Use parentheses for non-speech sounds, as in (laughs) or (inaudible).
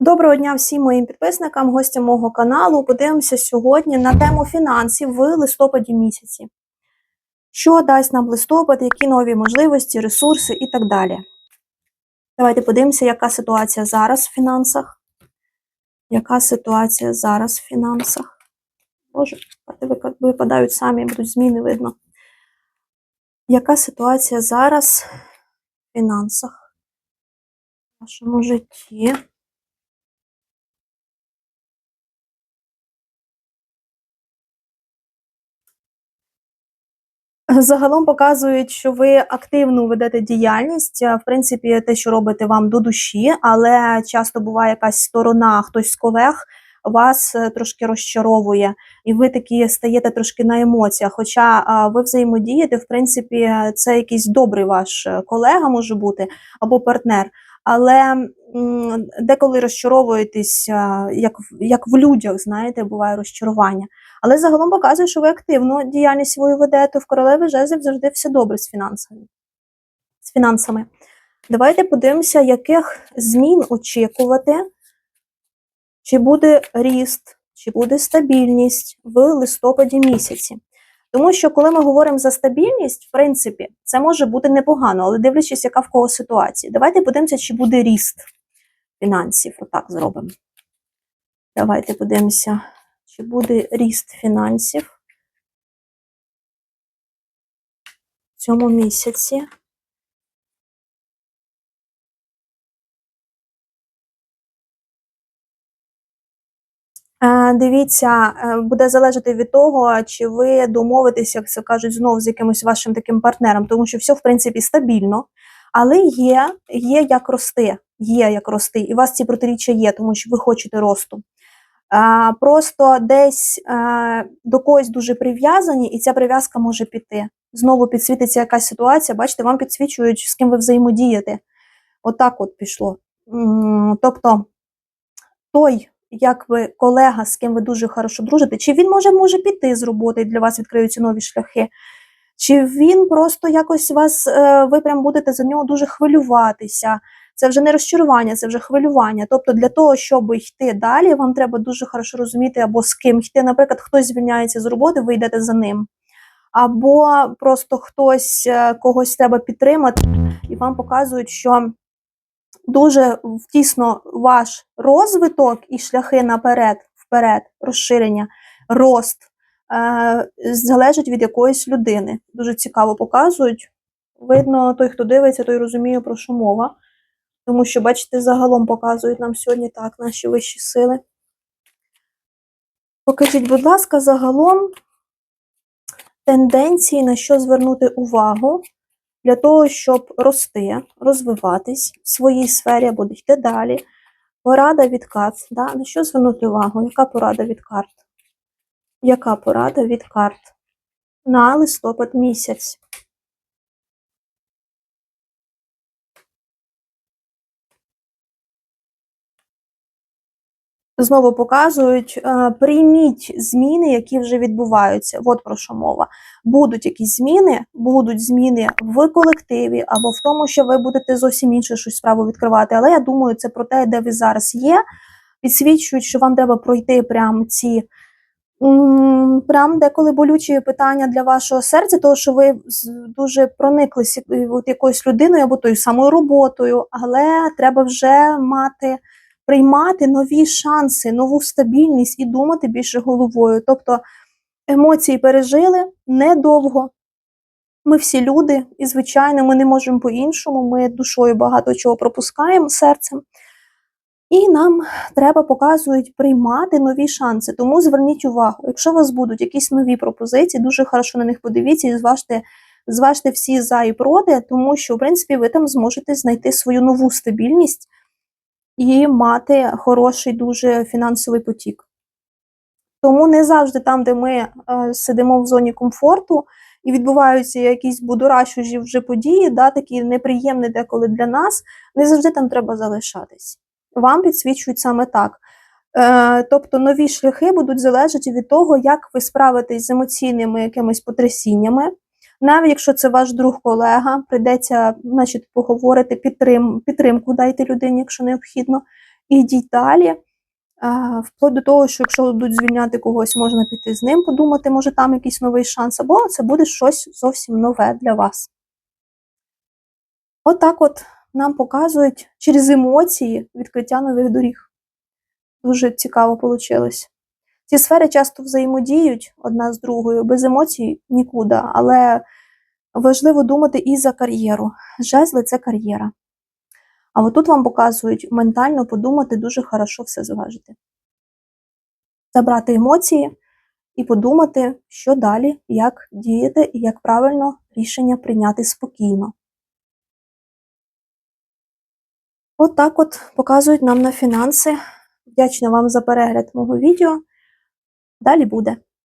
Доброго дня всім моїм підписникам, гостям мого каналу. Подивимося сьогодні на тему фінансів в листопаді місяці. Що дасть нам листопад, які нові можливості, ресурси і так далі. Давайте подивимося, яка ситуація зараз в фінансах. Яка ситуація зараз в фінансах? Боже, випадають самі, будуть зміни видно. Яка ситуація зараз в фінансах? В вашому житті? (laughs) Загалом показують, що ви активно ведете діяльність. В принципі, те, що робите вам до душі, але часто буває якась сторона, хтось з колег вас е, трошки розчаровує, і ви такі стаєте трошки на емоціях. Хоча ви взаємодієте, в принципі, е, це якийсь добрий ваш е, колега може бути або партнер. Але деколи розчаровуєтесь, як, в- як в людях, знаєте, буває розчарування. Але загалом показує, що ви активно діяльність свою ведете. В королеві жезлів завжди все добре з фінансами. З фінансами. Давайте подивимося, яких змін очікувати, чи буде ріст, чи буде стабільність в листопаді місяці. Тому що, коли ми говоримо за стабільність, в принципі, це може бути непогано, але дивлячись, яка в кого ситуація. Давайте подивимося, чи буде ріст фінансів. Отак зробимо. Давайте подивимося, чи буде ріст фінансів в цьому місяці. Дивіться, е, буде залежати від того, чи ви домовитесь, як це кажуть, знову з якимось вашим таким партнером, тому що все, в принципі, стабільно, але є, є як рости, є як рости, і у вас ці протиріччя є, тому що ви хочете росту. А, просто десь е, до когось дуже прив'язані, і ця прив'язка може піти. Знову підсвітиться якась ситуація, бачите, вам підсвічують, з ким ви взаємодієте. Отак от пішло. М, Тобто, той, як ви колега, з ким ви дуже хорошо дружите, чи він може, може піти з роботи, і для вас відкриються нові шляхи, чи він просто якось вас, е, ви прям будете за нього дуже хвилюватися. Це вже не розчарування, це вже хвилювання. Тобто, для того, щоб йти далі, вам треба дуже хорошо розуміти, або з ким йти. Наприклад, хтось звільняється з роботи, ви йдете за ним. Або просто хтось е, когось треба підтримати, і вам показують, що дуже тісно ваш розвиток і шляхи наперед, вперед, розширення, рост е, залежить від якоїсь людини. Дуже цікаво показують. Видно, той, хто дивиться, той розуміє, про що мова. Тому що, бачите, загалом показують нам сьогодні так наші вищі сили. Покажіть, будь ласка, загалом тенденції, на що звернути увагу для того, щоб рости, розвиватись в своїй сфері або йти далі. Порада від карт. Да? На що звернути увагу? Яка порада від карт? Яка порада від карт? На листопад місяць. Знову показують, е, прийміть зміни, які вже відбуваються. От про що мова. Будуть якісь зміни, будуть зміни в колективі або в тому, що ви будете зовсім інше щось справу відкривати. Але я думаю, це про те, де ви зараз є. Підсвічують, що вам треба пройти прям ці прям деколи болючі питання для вашого серця, тому що ви дуже прониклися якоюсь людиною або тою самою роботою, але треба вже мати приймати нові шанси, нову стабільність і думати більше головою. Тобто емоції пережили недовго. Ми всі люди, і, звичайно, ми не можемо по-іншому. Ми душою багато чого пропускаємо серцем. І нам треба показують приймати нові шанси. Тому зверніть увагу, якщо у вас будуть якісь нові пропозиції, дуже хорошо на них подивіться і зважте, зважте всі за і проти, тому що, в принципі, ви там зможете знайти свою нову стабільність і мати хороший дуже фінансовий потік. Тому не завжди там, де ми е, сидимо в зоні комфорту і відбуваються якісь будорашужі вже події, да, такі неприємні деколи для нас, не завжди там треба залишатись. Вам підсвічують саме так. Е, тобто нові шляхи будуть залежати від того, як ви справитесь з емоційними якимись потрясіннями. Навіть якщо це ваш друг колега, прийдеться значить, поговорити, підтрим, підтримку дайте людині, якщо необхідно. ідіть далі. А, Вплоть до того, що якщо будуть звільняти когось, можна піти з ним, подумати, може там якийсь новий шанс, або це буде щось зовсім нове для вас. Отак от нам показують через емоції відкриття нових доріг. Дуже цікаво вийшло. Ці сфери часто взаємодіють одна з другою, без емоцій нікуди, але важливо думати і за кар'єру. Жезли це кар'єра. А отут вам показують ментально подумати, дуже хорошо все зважити. Забрати емоції і подумати, що далі, як діяти і як правильно рішення прийняти спокійно. От так от показують нам на фінанси. Вдячна вам за перегляд мого відео. Далі буде.